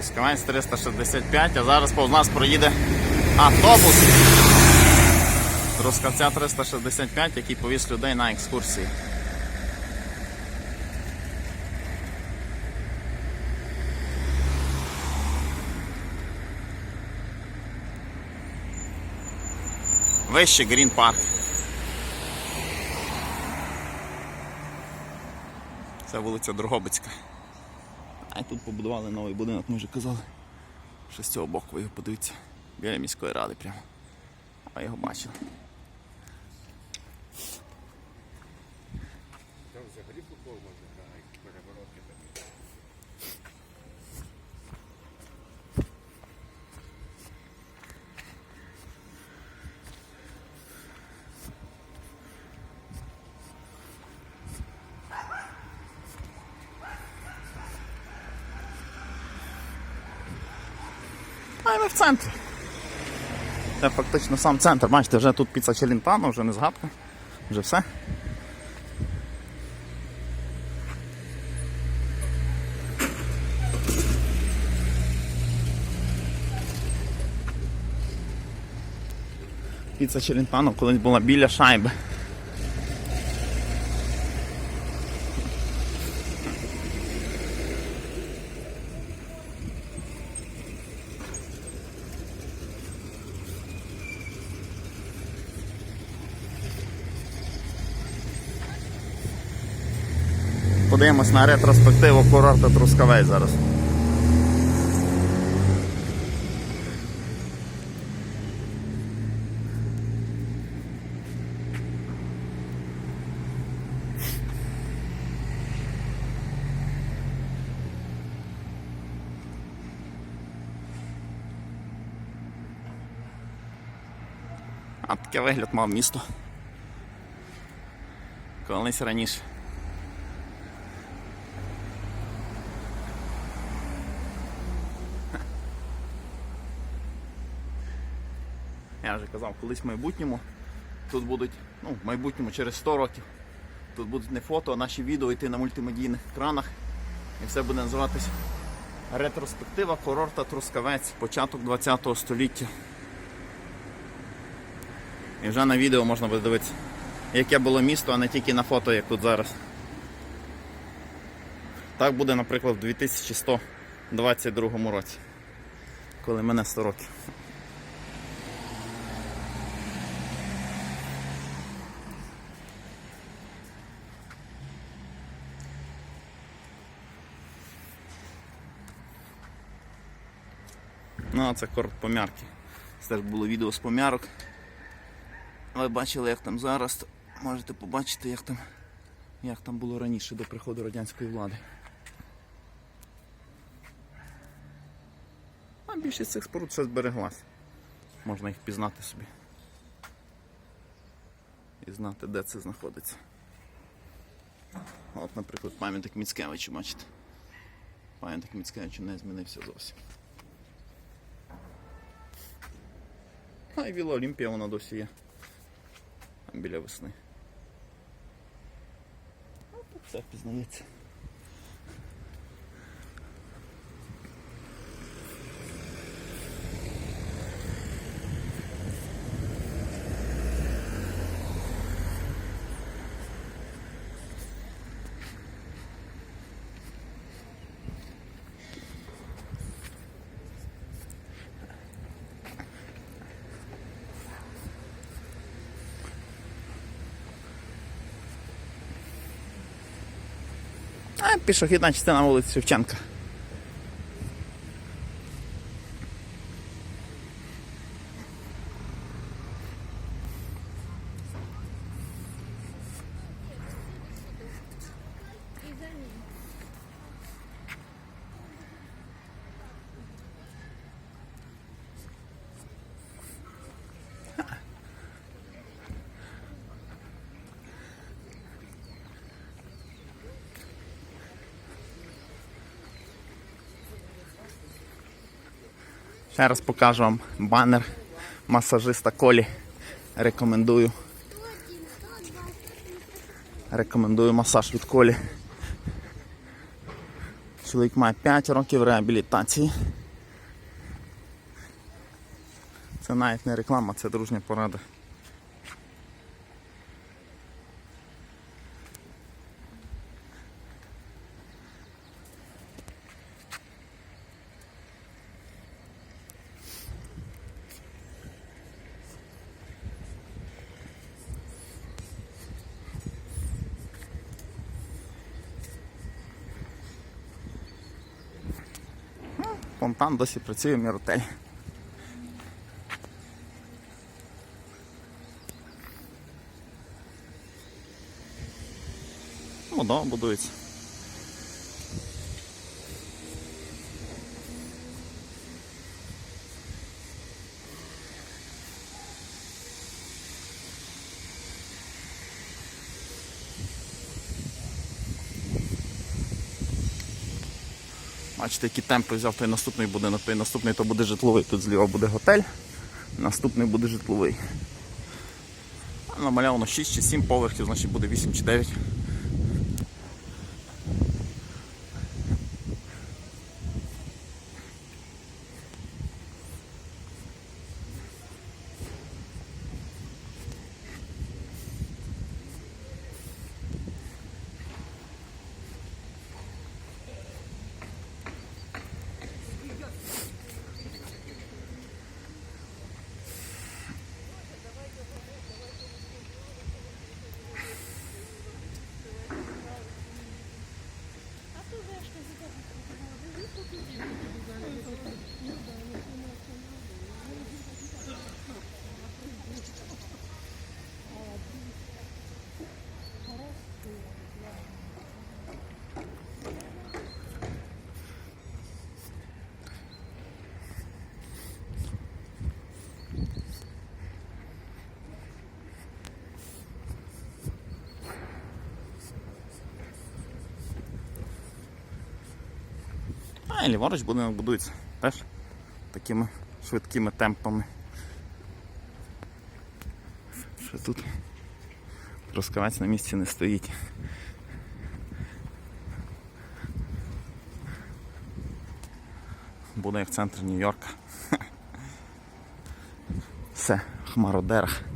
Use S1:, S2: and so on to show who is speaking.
S1: Трускавець 365, а зараз повз нас проїде автобус. Трускавця 365, який повіз людей на екскурсії. Вище Грін Парк. Це вулиця Дрогобицька. А тут побудували новий будинок, ми вже казали. Що з цього боку його подивіться. Біля міської ради прямо. А його бачили. А ми в центрі. Це фактично сам центр. Бачите, вже тут піца Челінтано, вже не згадка. Вже все. Піца Челінтано колись була біля шайби. Подивимось на ретроспективу курорту Трускавець зараз. А таке вигляд мав місто. Колись раніше. Я вже казав, колись в майбутньому тут будуть, ну, в майбутньому через 100 років. Тут будуть не фото, а наші відео йти на мультимедійних екранах. І все буде називатись Ретроспектива курорта Трускавець, початок 20 століття. І вже на відео можна буде дивитися, яке було місто, а не тільки на фото, як тут зараз. Так буде, наприклад, в 2122 році, коли мене 100 років. Ну, це корт помярки. Це теж було відео з помярок. Ви бачили, як там зараз. Можете побачити, як там, як там було раніше до приходу радянської влади. А більшість цих споруд ще збереглась. Можна їх пізнати собі. І знати, де це знаходиться. От, наприклад, пам'ятник Міцкевичу, бачите. Пам'ятник Міцкевичу не змінився зовсім. А і Віла Олімпія вона досі є. Біля весни. Ну, так все пізнається. Пішохідна частина вулиці Шевченка. Ще раз покажу вам банер масажиста Колі. Рекомендую. Рекомендую масаж від Колі. Чоловік має 5 років реабілітації. Це навіть не реклама, це дружня порада. Фонтан досі працює міротель. Вода будується. Бачите, які темпи взяв той наступний будинок, той наступний то буде житловий. Тут зліва буде готель, наступний буде житловий. Намаляв Намальовано 6 чи 7 поверхів, значить буде 8 чи 9. І ліворуч будинок будується теж такими швидкими темпами. Що тут Трускавець на місці не стоїть. Буде як центр Нью-Йорка. Все, хмародерах.